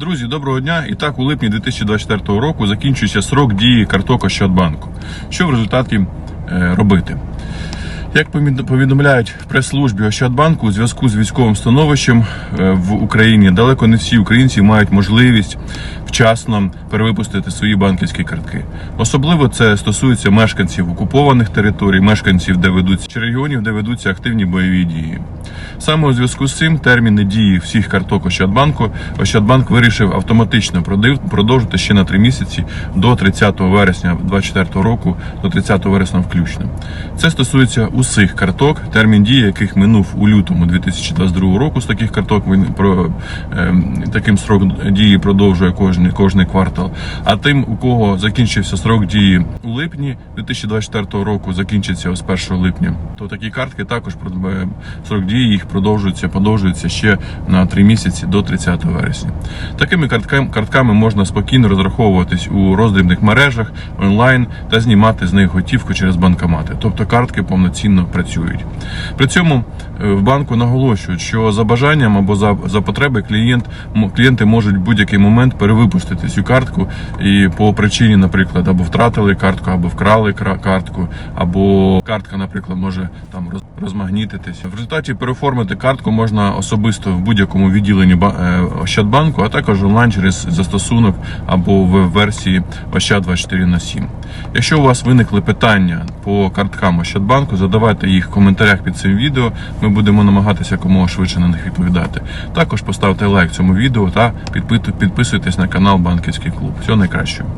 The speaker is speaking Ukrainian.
Друзі, доброго дня! І так, у липні 2024 року закінчується срок дії карток Ощадбанку. Що в результаті е, робити? Як повідомляють в прес-службі Ощадбанку, у зв'язку з військовим становищем е, в Україні далеко не всі українці мають можливість вчасно перевипустити свої банківські картки. Особливо це стосується мешканців окупованих територій, мешканців, де ведуться чи регіонів, де ведуться активні бойові дії. Саме у зв'язку з цим терміни дії всіх карток Ощадбанку Ощадбанк вирішив автоматично продовжити ще на три місяці до 30 вересня 2024 року, до 30 вересня включно. Це стосується усіх карток, термін дії яких минув у лютому 2022 року. З таких карток він про ем, таким срок дії продовжує кожний кожний квартал. А тим, у кого закінчився срок дії у липні 2024 року, закінчиться з 1 липня, то такі картки також срок дії їх продовжується, подовжується ще на 3 місяці до 30 вересня. Такими картками, картками можна спокійно розраховуватись у роздрібних мережах онлайн та знімати з них готівку через банкомати. Тобто картки повноцінно працюють. При цьому е, в банку наголошують, що за бажанням або за, за потреби клієнт клієнти можуть в будь-який момент перевипустити цю картку і по причині, наприклад, або втратили картку, або вкрали картку, або картка, наприклад, може там розмагнітитися. В результаті переоформити картку можна особисто в будь-якому відділенні е, Ощадбанку, а також онлайн через застосунок або в версії Ощад 24 на 7. Якщо у вас виникли питання по карткам Ощадбанку, задавайте їх в коментарях під цим відео. Ми будемо намагатися якомога швидше на них відповідати. Також поставте лайк цьому відео та підписуйтесь на канал Банківський клуб. Всього найкращого.